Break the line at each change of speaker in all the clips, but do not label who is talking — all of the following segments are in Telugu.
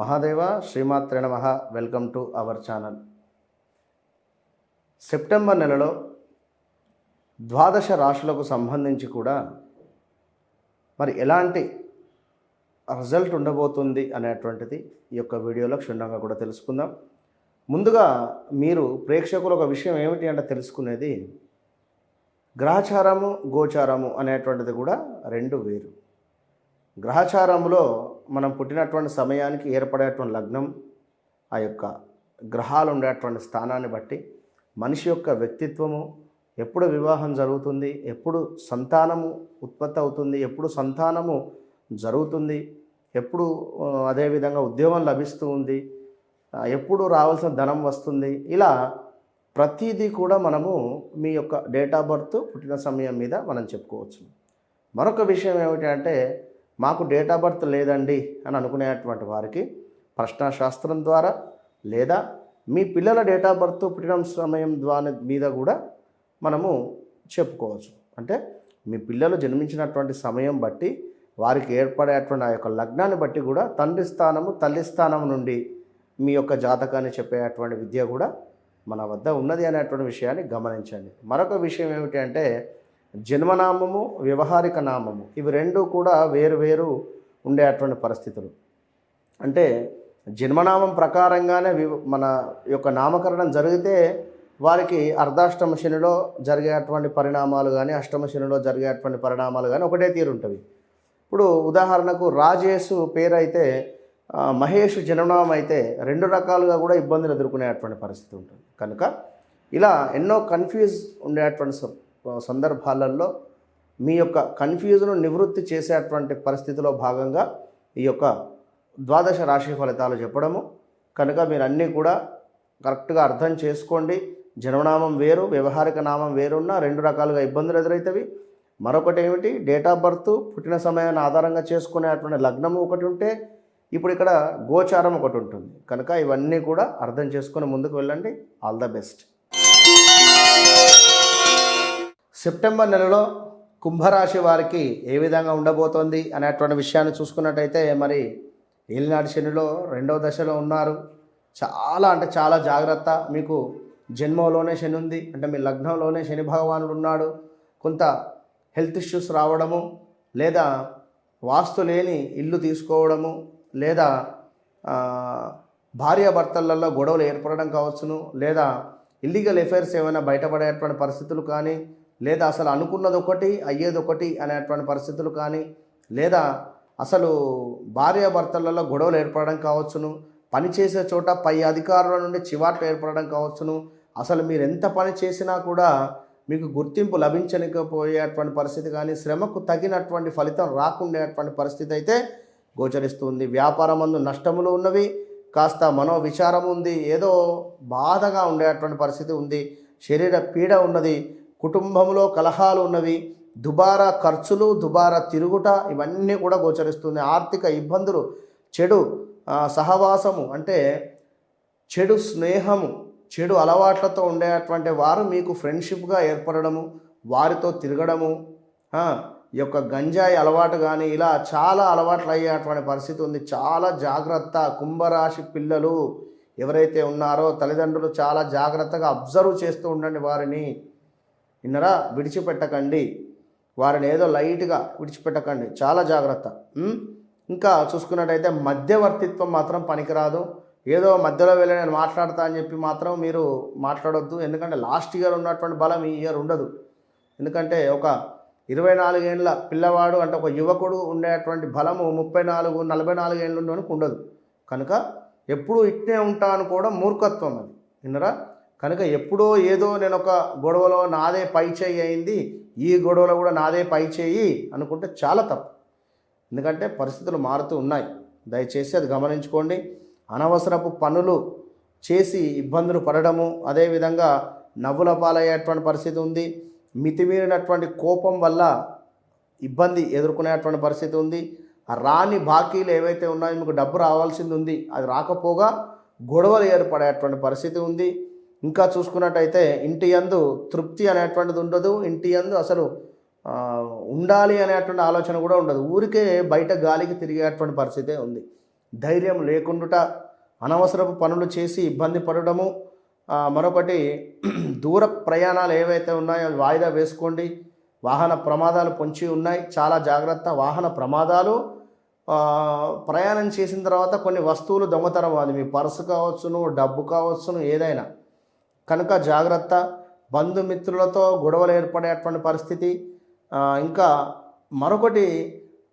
మహాదేవ శ్రీమాత్రే నమ. Welcome to our channel. September నెలలో ద్వాదశ రాశులకు సంబంధించి కూడా మరి ఎలాంటి రిజల్ట్ ఉండబోతుంది అనేటువంటిది ఈ యొక్క వీడియోలో క్షుణ్ణంగా కూడా తెలుసుకుందాం. ముందుగా మీరు ప్రేక్షకులు ఒక విషయం ఏమిటి అంటే తెలుసుకునేది గ్రహచారము గోచారము అనేటువంటిది కూడా రెండు వేరు. గ్రహచారంలో మనం పుట్టినటువంటి సమయానికి ఏర్పడేటువంటి లగ్నం ఆ యొక్క గ్రహాలు ఉండేటువంటి స్థానాన్ని బట్టి మనిషి యొక్క వ్యక్తిత్వము ఎప్పుడు వివాహం జరుగుతుంది ఎప్పుడు సంతానము ఉత్పత్తి అవుతుంది ఎప్పుడు సంతానము జరుగుతుంది ఎప్పుడు అదేవిధంగా ఉద్యోగం లభిస్తూ ఉంది ఎప్పుడు రావాల్సిన ధనం వస్తుంది ఇలా ప్రతిదీ కూడా మనము మీ యొక్క డేట్ ఆఫ్ బర్త్ పుట్టిన సమయం మీద మనం చెప్పుకోవచ్చు. మరొక విషయం ఏమిటి అంటే మాకు డేట్ ఆఫ్ బర్త్ లేదండి అని అనుకునేటువంటి వారికి ప్రశ్నాశాస్త్రం ద్వారా లేదా మీ పిల్లల డేట్ ఆఫ్ బర్త్ పుట్టిన సమయం ద్వారా మీద కూడా మనము చెప్పుకోవచ్చు. అంటే మీ పిల్లలు జన్మించినటువంటి సమయం బట్టి వారికి ఏర్పడేటువంటి ఆ యొక్క లగ్నాన్ని బట్టి కూడా తండ్రి స్థానము తల్లి స్థానం నుండి మీ యొక్క జాతకాన్ని చెప్పేటువంటి విద్య కూడా మన వద్ద ఉన్నది అనేటువంటి విషయాన్ని గమనించండి. మరొక విషయం ఏమిటి అంటే జన్మనామము వ్యవహారిక నామము ఇవి రెండు కూడా వేరు వేరు ఉండేటువంటి పరిస్థితులు. అంటే జన్మనామం ప్రకారంగానే వి- మన యొక్క నామకరణం జరిగితే వారికి అర్ధాష్టమ శనిలో జరిగేటువంటి పరిణామాలు కానీ అష్టమ శనిలో జరిగేటువంటి పరిణామాలు కానీ ఒకటే తీరు ఉంటుంది. ఇప్పుడు ఉదాహరణకు రాజేషు పేరు అయితే మహేష్ జననామం అయితే రెండు రకాలుగా కూడా ఇబ్బందులు ఎదుర్కొనేటువంటి పరిస్థితి ఉంటుంది. కనుక ఇలా ఎన్నో కన్ఫ్యూజ్ ఉండేటువంటి సందర్భాలలో మీ యొక్క కన్ఫ్యూజ్ను నివృత్తి చేసేటువంటి పరిస్థితిలో భాగంగా ఈ యొక్క ద్వాదశ రాశి ఫలితాలు చెప్పడము. కనుక మీరు అన్నీ కూడా కరెక్ట్గా అర్థం చేసుకోండి. జన్మనామం వేరు వ్యవహారిక నామం వేరున్న రెండు రకాలుగా ఇబ్బందులు ఎదురవుతాయి మరొకటి ఏమిటి? డేట్ ఆఫ్ బర్త్ పుట్టిన సమయాన్ని ఆధారంగా చేసుకునేటువంటి లగ్నము ఒకటి ఉంటే ఇప్పుడు ఇక్కడ గోచారం ఒకటి ఉంటుంది. కనుక ఇవన్నీ కూడా అర్థం చేసుకుని ముందుకు వెళ్ళండి. All the best. సెప్టెంబర్ నెలలో కుంభరాశి వారికి ఏ విధంగా ఉండబోతోంది అనేటువంటి విషయాన్ని చూసుకున్నట్టయితే మరి ఏలినాటి శనిలో రెండవ దశలో ఉన్నారు. చాలా అంటే చాలా జాగ్రత్త. మీకు జన్మలోనే శని ఉంది. అంటే మీ లగ్నంలోనే శని భగవానుడు ఉన్నాడు. కొంత హెల్త్ ఇష్యూస్ రావడము లేదా వాస్తు లేని ఇల్లు తీసుకోవడము లేదా భార్యాభర్తలలో గొడవలు ఏర్పడడం కావచ్చును లేదా ఇల్లీగల్ ఎఫైర్స్ ఏమైనా బయటపడేటువంటి పరిస్థితులు కానీ లేదా అసలు అనుకున్నది ఒకటి అయ్యేది ఒకటి అనేటువంటి పరిస్థితులు కానీ లేదా అసలు భార్యాభర్తలలో గొడవలు ఏర్పడడం కావచ్చును పని చేసే చోట పై అధికారుల నుండి చివాట్లు ఏర్పడడం కావచ్చును అసలు మీరు ఎంత పని చేసినా కూడా మీకు గుర్తింపు లభించకపోయేటువంటి పరిస్థితి కానీ శ్రమకు తగినటువంటి ఫలితం రాకుండేటువంటి పరిస్థితి అయితే గోచరిస్తుంది. వ్యాపారమందు నష్టములు ఉన్నవి కాస్త మనో విచారం ఉంది ఏదో బాధగా ఉండేటువంటి పరిస్థితి ఉంది శరీర పీడ ఉన్నది కుటుంబంలో కలహాలు ఉన్నవి దుబారా ఖర్చులు దుబారా తిరుగుట ఇవన్నీ కూడా గోచరిస్తుంది. ఆర్థిక ఇబ్బందులు చెడు సహవాసము అంటే చెడు స్నేహము చెడు అలవాట్లతో ఉండేటువంటి వారు మీకు ఫ్రెండ్షిప్గా ఏర్పడడము వారితో తిరగడము ఈ యొక్క గంజాయి అలవాటు కానీ ఇలా చాలా అలవాట్లు అయ్యేటువంటి పరిస్థితి ఉంది. చాలా జాగ్రత్త కుంభరాశి పిల్లలు ఎవరైతే ఉన్నారో తల్లిదండ్రులు చాలా జాగ్రత్తగా అబ్జర్వ్ చేస్తూ ఉండండి వారిని. విన్నరా విడిచిపెట్టకండి. వారిని ఏదో లైట్గా విడిచిపెట్టకండి. చాలా జాగ్రత్త. ఇంకా చూసుకున్నట్టయితే మధ్యవర్తిత్వం మాత్రం పనికిరాదు. ఏదో మధ్యలో వెళ్ళి నేను మాట్లాడతా అని చెప్పి మాత్రం మీరు మాట్లాడొద్దు. ఎందుకంటే లాస్ట్ ఇయర్ ఉన్నటువంటి బలం ఈ ఇయర్ ఉండదు. ఎందుకంటే ఒక ఇరవై నాలుగేళ్ళ పిల్లవాడు అంటే ఒక యువకుడు ఉండేటువంటి బలము ముప్పై నాలుగు నలభై నాలుగేళ్ళు ఉండడానికి ఉండదు. కనుక ఎప్పుడూ ఇట్నే ఉంటాను కూడా మూర్ఖత్వం అది. విన్నరా కనుక ఎప్పుడో ఏదో నేను ఒక గొడవలో నాదే పై చేయి అయింది ఈ గొడవలో కూడా నాదే పై చేయి అనుకుంటే చాలా తప్పు. ఎందుకంటే పరిస్థితులు మారుతూ ఉన్నాయి. దయచేసి అది గమనించుకోండి. అనవసరపు పనులు చేసి ఇబ్బందులు పడడము అదేవిధంగా నవ్వుల పాలయ్యేటువంటి పరిస్థితి ఉంది. మితిమీరినటువంటి కోపం వల్ల ఇబ్బంది ఎదుర్కొనేటువంటి పరిస్థితి ఉంది. రాని బాకీలు ఏవైతే ఉన్నాయో మీకు డబ్బు రావాల్సింది ఉంది. అది రాకపోగా గొడవలు ఏర్పడేటువంటి పరిస్థితి ఉంది. ఇంకా చూసుకున్నట్టయితే ఇంటి యందు తృప్తి అనేటువంటిది ఉండదు ఇంటి యందు అసలు ఉండాలి అనేటువంటి ఆలోచన కూడా ఉండదు. ఊరికే బయట గాలికి తిరిగేటువంటి పరిస్థితే ఉంది. ధైర్యం లేకుండుట అనవసరపు పనులు చేసి ఇబ్బంది పడడము మరొకటి దూర ప్రయాణాలు ఏవైతే ఉన్నాయో వాయిదా వేసుకోండి. వాహన ప్రమాదాలు పొంచి ఉన్నాయి. చాలా జాగ్రత్త. వాహన ప్రమాదాలు ప్రయాణం చేసిన తర్వాత కొన్ని వస్తువులు దొంగతనం అది. మీ పర్సు కావచ్చును డబ్బు కావచ్చును ఏదైనా. కనుక జాగ్రత్త. బంధుమిత్రులతో గొడవలు ఏర్పడేటువంటి పరిస్థితి. ఇంకా మరొకటి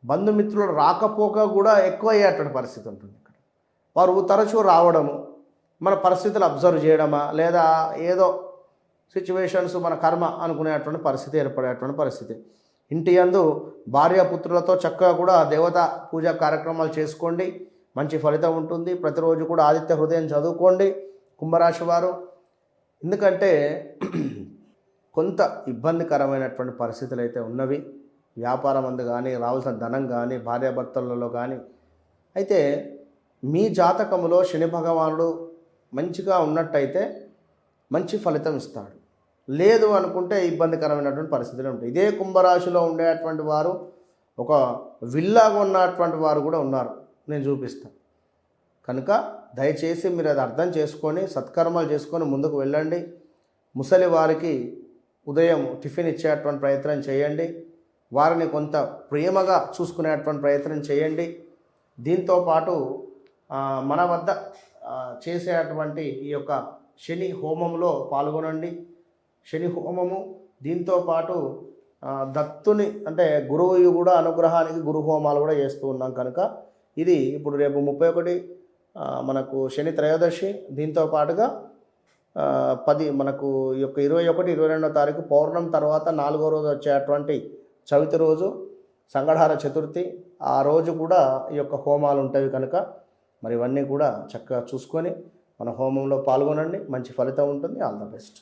బంధుమిత్రులు రాకపోక కూడా ఎక్కువ అయ్యేటువంటి పరిస్థితి ఉంటుంది ఇక్కడ. వారు తరచూ రావడము మన పరిస్థితులు అబ్జర్వ్ చేయడమా లేదా ఏదో సిచ్యువేషన్స్ మన కర్మ అనుకునేటువంటి పరిస్థితి ఏర్పడేటువంటి పరిస్థితి. ఇంటి యందు భార్యాపుత్రులతో చక్కగా కూడా దేవత పూజా కార్యక్రమాలు చేసుకోండి. మంచి ఫలితం ఉంటుంది. ప్రతిరోజు కూడా ఆదిత్య హృదయం చదువుకోండి. కుంభరాశి వారు ఎందుకంటే కొంత ఇబ్బందికరమైనటువంటి పరిస్థితులు అయితే ఉన్నవి. వ్యాపారం అందు కానీ రావాల్సిన ధనం కానీ భార్యాభర్తలలో కానీ అయితే మీ జాతకములో శని భగవానుడు మంచిగా ఉన్నట్టయితే మంచి ఫలితం ఇస్తాడు. లేదు అనుకుంటే ఇబ్బందికరమైనటువంటి పరిస్థితులు ఉంటాయి. ఇదే కుంభరాశిలో ఉండేటువంటి వారు ఒక విల్లాగా ఉన్నటువంటి వారు కూడా ఉన్నారు. నేను చూపిస్తాను కనుక దయచేసి మీరు అది అర్థం చేసుకొని సత్కర్మాలు చేసుకొని ముందుకు వెళ్ళండి. ముసలి వారికి ఉదయం టిఫిన్ ఇచ్చేటువంటి ప్రయత్నం చేయండి. వారిని కొంత ప్రేమగా చూసుకునేటువంటి ప్రయత్నం చేయండి. దీంతో పాటు మన వద్ద చేసేటువంటి ఈ యొక్క శని హోమంలో పాల్గొనండి. శని హోమము దీంతో పాటు దత్తుని అంటే గురువు కూడా అనుగ్రహానికి గురు హోమాలు కూడా చేస్తూ ఉన్నాం కనుక. ఇది ఇప్పుడు రేపు ముప్పై ఒకటి మనకు శని త్రయోదశి దీంతో పాటుగా పది మనకు ఈ యొక్క ఇరవై ఒకటి ఇరవై రెండో తారీఖు పౌర్ణం తర్వాత నాలుగో రోజు వచ్చేటువంటి చవితి రోజు సంగడార చతుర్థి ఆ రోజు కూడా ఈ యొక్క హోమాలు ఉంటాయి కనుక మరి ఇవన్నీ కూడా చక్కగా చూసుకొని మన హోమంలో పాల్గొనండి. మంచి ఫలితం ఉంటుంది. All the best.